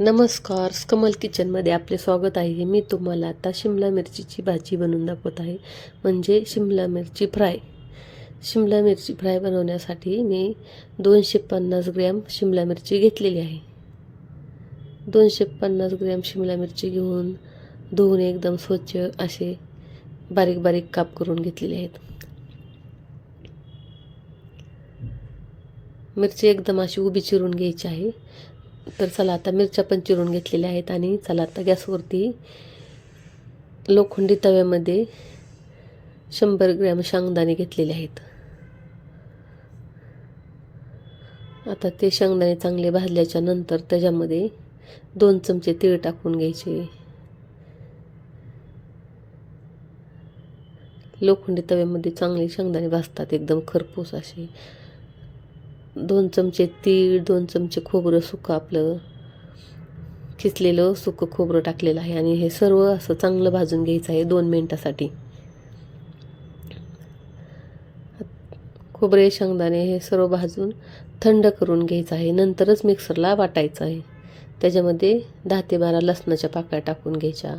नमस्कार कमल किचनमध्ये आपले स्वागत आहे. मी तुम्हाला आता शिमला मिरचीची भाजी बनवून दाखवत आहे. म्हणजे शिमला मिरची फ्राय. शिमला मिरची फ्राय बनवण्यासाठी मी दोनशे पन्नास ग्रॅम शिमला मिरची घेतलेली आहे. दोनशे पन्नास ग्रॅम शिमला मिरची घेऊन धुवून एकदम स्वच्छ असे बारीक बारीक काप करून घेतलेले आहेत. मिरची एकदम अशी उभी चिरून घ्यायची आहे. तर चला आता मिरच्या पण चिरून घेतलेल्या आहेत आणि चला आता गॅसवरती लोखंडी तव्यामध्ये शंभर ग्रॅम शेंगदाणे घेतलेले आहेत. आता ते शेंगदाणे चांगले भाजल्याच्या नंतर त्याच्यामध्ये दोन चमचे तीळ टाकून घ्यायचे. लोखंडी तव्यामध्ये चांगले शेंगदाणे भाजतात एकदम खरपूस असे. दोन चमचे तीळ दोन चमचे खोबरं सुकं आपलं खिचलेलं सुकं खोबरं टाकलेलं आहे. आणि हे सर्व असं चांगलं भाजून घ्यायचं आहे दोन मिनटासाठी. खोबरे शेंगदाणे हे सर्व भाजून थंड करून घ्यायचं आहे. नंतरच मिक्सरला वाटायचं आहे. त्याच्यामध्ये दहा ते बारा लसणाच्या पाकळ्या टाकून घ्यायच्या.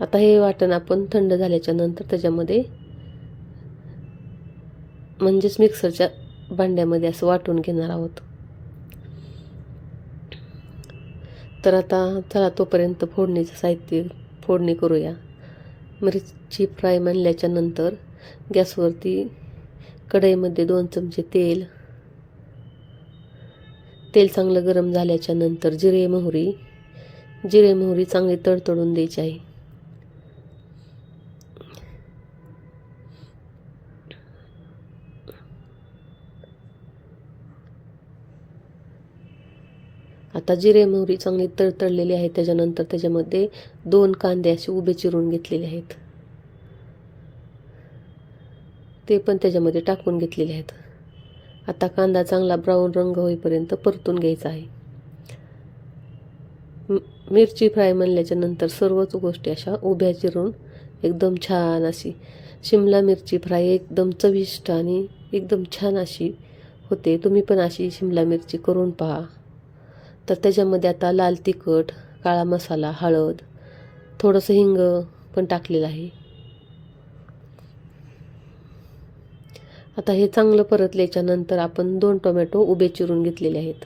आता हे वाटण आपण थंड झाल्याच्यानंतर त्याच्यामध्ये म्हणजेच मिक्सरच्या भांड्यामध्ये असं वाटून घेणार आहोत. तर आता चला तोपर्यंत फोडणीचं साहित्य फोडणी करूया. मिरची फ्राय म्हणल्याच्या नंतर गॅसवरती कढईमध्ये दोन चमचे तेल तेल चांगलं गरम झाल्याच्यानंतर जिरे मोहरी. जिरे मोहरी चांगली तडतडून द्यायची आहे. आता जिरे मोहरी चांगली तळतळलेली आहे त्याच्यानंतर त्याच्यामध्ये दोन कांदे असे उभे चिरून घेतलेले आहेत. ते पण त्याच्यामध्ये टाकून घेतलेले आहेत. आता कांदा चांगला ब्राऊन रंग होईपर्यंत परतून घ्यायचा आहे. मिरची फ्राय म्हणल्याच्या नंतर सर्वच गोष्टी अशा उभ्या चिरून एकदम छान अशी शिमला मिरची फ्राय एकदम चविष्ट आणि एकदम छान अशी होते. तुम्ही पण अशी शिमला मिरची करून पहा. तर त्याच्यामध्ये आता लाल तिखट काळा मसाला हळद थोडंसं हिंग पण टाकलेलं आहे. आता हे चांगलं परतल्याच्या नंतर आपण दोन टोमॅटो उभे चिरून घेतलेले आहेत.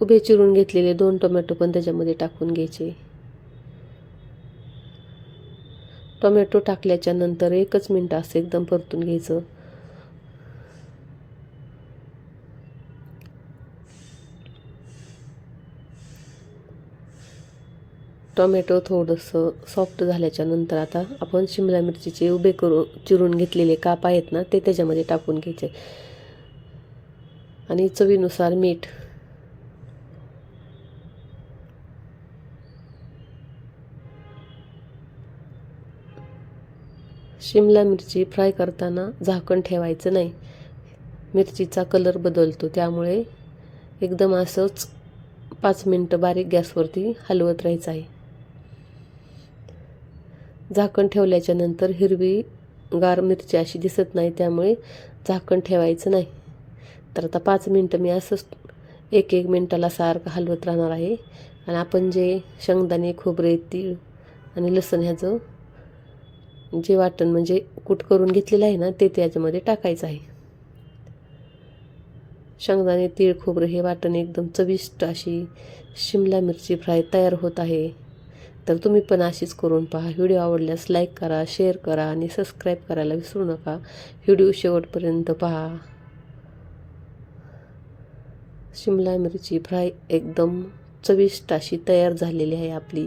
उभे चिरून घेतलेले दोन टोमॅटो पण त्याच्यामध्ये टाकून घ्यायचे. टोमॅटो टाकल्याच्या नंतर एकच मिनटं असं एकदम परतून घ्यायचं. टोमॅटो थोडंसं सॉफ्ट झाल्याच्यानंतर आता आपण शिमला मिरचीचे उभे करून चिरून घेतलेले काप आहेत ना ते त्याच्यामध्ये टाकून घ्यायचे. आणि चवीनुसार मीठ शिमला मिरची फ्राय करताना झाकण ठेवायचं नाही. मिरचीचा कलर बदलतो त्यामुळे एकदम असंच पाच मिनटं बारीक गॅसवरती हलवत राहायचं आहे. झाकण ठेवल्याच्या नंतर हिरवी गार मिरची अशी दिसत नाही त्यामुळे झाकण ठेवायचं नाही. तर आता पाच मिनटं मी असंच एक एक मिनटाला सारखं हलवत राहणार आहे. आणि आपण जे शेंगदाणे खोबरे तीळ आणि लसण ह्याचं जे वाटण म्हणजे कूट करून घेतलेलं आहे ना ते त्याच्यामध्ये टाकायचं आहे. शेंगदाणे तीळ खोबरं हे वाटण एकदम चविष्ट अशी शिमला मिरची फ्राय तयार होत आहे. तर तुम्ही पण अशीच करून पहा. व्हिडिओ आवडल्यास लाईक करा शेअर करा आणि सबस्क्राईब करायला विसरू नका. व्हिडिओ शेवटपर्यंत पहा. शिमला मिरची फ्राय एकदम चविष्ट अशी तयार झालेली आहे आपली.